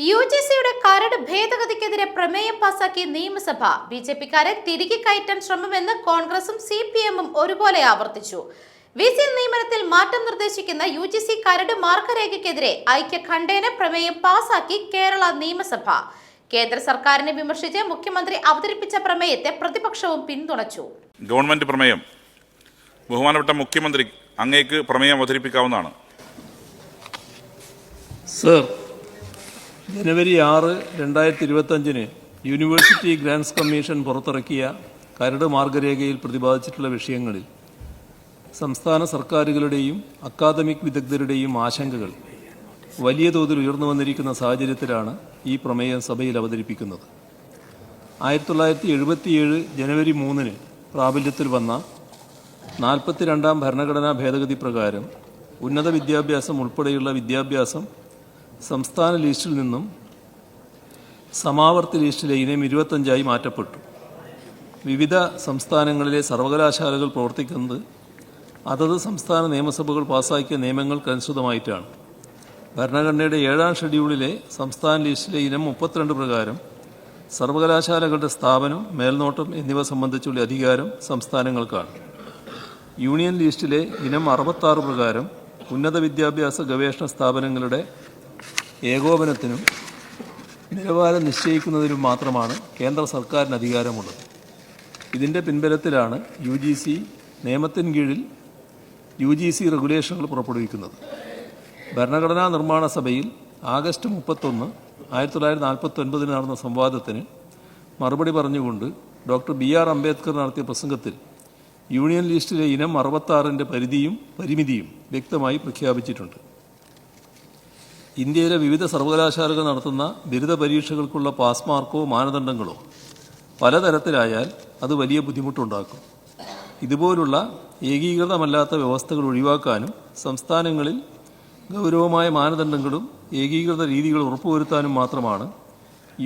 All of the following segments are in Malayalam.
യു ജി സിയുടെ കരട് ഭേദഗതിക്കെതിരെ പ്രമേയം പാസാക്കിയ നിയമസഭ ബി ജെ പിക്കാരെ തിരികെ കയറ്റാൻ ശ്രമമെന്ന് കോൺഗ്രസും സി പി എമ്മും ഒരുപോലെ ആവർത്തിച്ചു. വി സി നിയമനത്തിൽ മാറ്റം നിർദ്ദേശിക്കുന്ന യു ജി സി കരട് മാർഗരേഖയ്ക്കെതിരെ ഐക്യഖണ്ഡേന പ്രമേയം പാസാക്കി കേരള നിയമസഭ. കേന്ദ്ര സർക്കാരിനെ വിമർശിച്ച് മുഖ്യമന്ത്രി അവതരിപ്പിച്ച പ്രമേയത്തെ പ്രതിപക്ഷവും പിന്തുണച്ചു. ഗവൺമെന്റ് പ്രമേയം. ബഹുമാനപ്പെട്ട മുഖ്യമന്ത്രി അങ്ങേക്ക് പ്രമേയം അവതരിപ്പിക്കാവുന്നതാണ്. സർ ജനുവരി ആറ് രണ്ടായിരത്തി ഇരുപത്തഞ്ചിന് യൂണിവേഴ്സിറ്റി ഗ്രാൻസ് കമ്മീഷൻ പുറത്തിറക്കിയ കരട് മാർഗരേഖയിൽ പ്രതിപാദിച്ചിട്ടുള്ള വിഷയങ്ങളിൽ സംസ്ഥാന സർക്കാരുകളുടെയും അക്കാദമിക് വിദഗ്ധരുടെയും ആശങ്കകൾ വലിയ തോതിൽ ഉയർന്നു വന്നിരിക്കുന്ന സാഹചര്യത്തിലാണ് ഈ പ്രമേയം സഭയിൽ അവതരിപ്പിക്കുന്നത്. ആയിരത്തി തൊള്ളായിരത്തി എഴുപത്തിയേഴ് ജനുവരി മൂന്നിന് പ്രാബല്യത്തിൽ വന്ന നാൽപ്പത്തിരണ്ടാം ഭരണഘടനാ ഭേദഗതി പ്രകാരം ഉന്നത വിദ്യാഭ്യാസം ഉൾപ്പെടെയുള്ള വിദ്യാഭ്യാസം സംസ്ഥാന ലിസ്റ്റിൽ നിന്നും സമാവർത്തി ലിസ്റ്റിലെ ഇനം ഇരുപത്തഞ്ചായി മാറ്റപ്പെട്ടു. വിവിധ സംസ്ഥാനങ്ങളിലെ സർവകലാശാലകൾ പ്രവർത്തിക്കുന്നത് അതത് സംസ്ഥാന നിയമസഭകൾ പാസാക്കിയ നിയമങ്ങൾക്കനുസൃതമായിട്ടാണ്. ഭരണഘടനയുടെ ഏഴാം ഷെഡ്യൂളിലെ സംസ്ഥാന ലിസ്റ്റിലെ ഇനം മുപ്പത്തിരണ്ട് പ്രകാരം സർവകലാശാലകളുടെ സ്ഥാപനം മേൽനോട്ടം എന്നിവ സംബന്ധിച്ചുള്ള അധികാരം സംസ്ഥാനങ്ങൾക്കാണ്. യൂണിയൻ ലിസ്റ്റിലെ ഇനം അറുപത്താറ് പ്രകാരം ഉന്നത വിദ്യാഭ്യാസ ഗവേഷണ സ്ഥാപനങ്ങളുടെ ഏകോപനത്തിനും നിലവാരം നിശ്ചയിക്കുന്നതിനും മാത്രമാണ് കേന്ദ്ര സർക്കാരിന് അധികാരമുള്ളത്. ഇതിന്റെ പിൻബലത്തിലാണ് യു ജി സി നിയമത്തിൻ കീഴിൽ യു ജി സി റെഗുലേഷനുകൾ പുറപ്പെടുവിക്കുന്നത്. ഭരണഘടനാ നിർമ്മാണ സഭയിൽ ആഗസ്റ്റ് മുപ്പത്തൊന്ന് ആയിരത്തി തൊള്ളായിരത്തി നാൽപ്പത്തി ഒൻപതിന് നടന്ന സംവാദത്തിന് മറുപടി പറഞ്ഞുകൊണ്ട് ഡോക്ടർ ബി ആർ അംബേദ്കർ നടത്തിയ പ്രസംഗത്തിൽ യൂണിയൻ ലിസ്റ്റിലെ ഇനം അറുപത്താറിന്റെ പരിധിയും പരിമിതിയും വ്യക്തമായി പ്രഖ്യാപിച്ചിട്ടുണ്ട്. ഇന്ത്യയിലെ വിവിധ സർവകലാശാലകൾ നടത്തുന്ന ബിരുദ പരീക്ഷകൾക്കുള്ള പാസ് മാർക്കോ മാനദണ്ഡങ്ങളോ പലതരത്തിലായാൽ അത് വലിയ ബുദ്ധിമുട്ടുണ്ടാക്കും. ഇതുപോലുള്ള ഏകീകൃതമല്ലാത്ത വ്യവസ്ഥകൾ ഒഴിവാക്കാനും സംസ്ഥാനങ്ങളിൽ ഗൗരവമായ മാനദണ്ഡങ്ങളും ഏകീകൃത രീതികളും ഉറപ്പുവരുത്താനും മാത്രമാണ്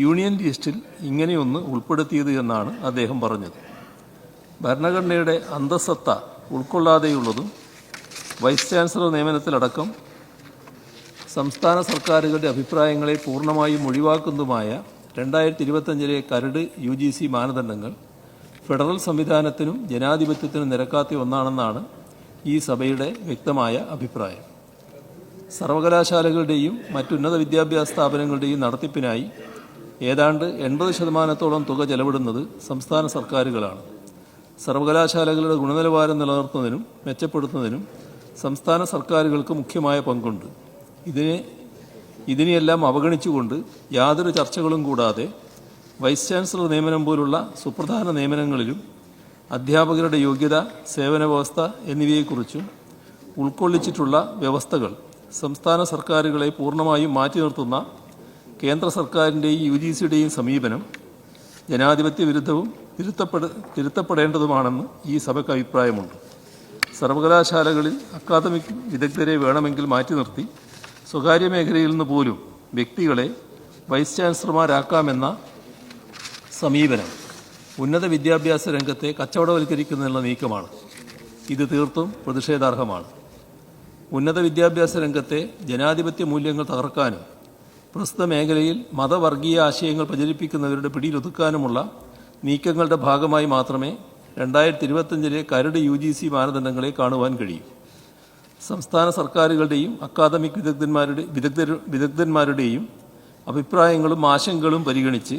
യൂണിയൻ ലിസ്റ്റിൽ ഇങ്ങനെയൊന്ന് ഉൾപ്പെടുത്തിയത് എന്നാണ് അദ്ദേഹം പറഞ്ഞത്. ഭരണഘടനയുടെ അന്തസത്ത ഉൾക്കൊള്ളാതെയുള്ളതും വൈസ് ചാൻസലർ നിയമനത്തിലടക്കം സംസ്ഥാന സർക്കാരുകളുടെ അഭിപ്രായങ്ങളെ പൂർണമായും ഒഴിവാക്കുന്നതുമായ രണ്ടായിരത്തി ഇരുപത്തഞ്ചിലെ കരട് യു ജി സി മാനദണ്ഡങ്ങൾ ഫെഡറൽ സംവിധാനത്തിനും ജനാധിപത്യത്തിനും നിരക്കാത്ത ഒന്നാണെന്നാണ് ഈ സഭയുടെ വ്യക്തമായ അഭിപ്രായം. സർവകലാശാലകളുടെയും മറ്റുന്നത വിദ്യാഭ്യാസ സ്ഥാപനങ്ങളുടെയും നടത്തിപ്പിനായി ഏതാണ്ട് എൺപത് ശതമാനത്തോളം തുക ചെലവിടുന്നത് സംസ്ഥാന സർക്കാരുകളാണ്. സർവകലാശാലകളുടെ ഗുണനിലവാരം നിലനിർത്തുന്നതിനും മെച്ചപ്പെടുത്തുന്നതിനും സംസ്ഥാന സർക്കാരുകൾക്ക് മുഖ്യമായ പങ്കുണ്ട്. ഇതിനെ ഇതിനെയെല്ലാം അവഗണിച്ചുകൊണ്ട് യാതൊരു ചർച്ചകളും കൂടാതെ വൈസ് ചാൻസലർ നിയമനം പോലുള്ള സുപ്രധാന നിയമനങ്ങളിലും അധ്യാപകരുടെ യോഗ്യത സേവന വ്യവസ്ഥ എന്നിവയെക്കുറിച്ചും ഉൾക്കൊള്ളിച്ചിട്ടുള്ള വ്യവസ്ഥകൾ സംസ്ഥാന സർക്കാരുകളെ പൂർണമായും മാറ്റി നിർത്തുന്ന കേന്ദ്ര സർക്കാരിന്റെയും യു ജി സിയുടെയും സമീപനം ജനാധിപത്യ വിരുദ്ധവും തിരുത്തപ്പെട തിരുത്തപ്പെടേണ്ടതുമാണെന്ന് ഈ സഭയ്ക്ക് അഭിപ്രായമുണ്ട്. സർവകലാശാലകളിൽ അക്കാദമിക് വിദഗ്ധരെ വേണമെങ്കിൽ മാറ്റി നിർത്തി സ്വകാര്യ മേഖലയിൽ നിന്ന് പോലും വ്യക്തികളെ വൈസ് ചാൻസലർമാരാക്കാമെന്ന സമീപനം ഉന്നത വിദ്യാഭ്യാസ രംഗത്തെ കച്ചവടവൽക്കരിക്കുന്നതിനുള്ള നീക്കമാണ്. ഇത് തീർത്തും പ്രതിഷേധാർഹമാണ്. ഉന്നത വിദ്യാഭ്യാസ രംഗത്തെ ജനാധിപത്യ മൂല്യങ്ങൾ തകർക്കാനും പ്രസ്തുത മേഖലയിൽ മതവർഗീയ ആശയങ്ങൾ പ്രചരിപ്പിക്കുന്നവരുടെ പിടിയിലൊതുക്കാനുമുള്ള നീക്കങ്ങളുടെ ഭാഗമായി മാത്രമേ രണ്ടായിരത്തി ഇരുപത്തഞ്ചിലെ കരട് യു ജി സി മാനദണ്ഡങ്ങളെ കാണുവാൻ കഴിയൂ. സംസ്ഥാന സർക്കാരുകളുടെയും അക്കാദമിക് വിദഗ്ധന്മാരുടെ വിദഗ്ധ വിദഗ്ധന്മാരുടെയും അഭിപ്രായങ്ങളും ആശങ്കകളും പരിഗണിച്ച്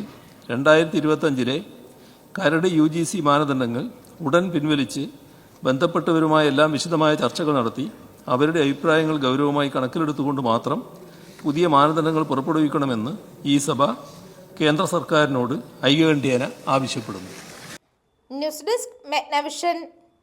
രണ്ടായിരത്തി ഇരുപത്തഞ്ചിലെ കരട് യു ജി സി മാനദണ്ഡങ്ങൾ ഉടൻ പിൻവലിച്ച് ബന്ധപ്പെട്ടവരുമായ എല്ലാം വിശദമായ ചർച്ചകൾ നടത്തി അവരുടെ അഭിപ്രായങ്ങൾ ഗൗരവമായി കണക്കിലെടുത്തുകൊണ്ട് മാത്രം പുതിയ മാനദണ്ഡങ്ങൾ പുറപ്പെടുവിക്കണമെന്ന് ഈ സഭ കേന്ദ്ര സർക്കാരിനോട് ഐകകണ്ഠ്യേന ആവശ്യപ്പെടുന്നു. News desk മെഗ്നവിഷൻ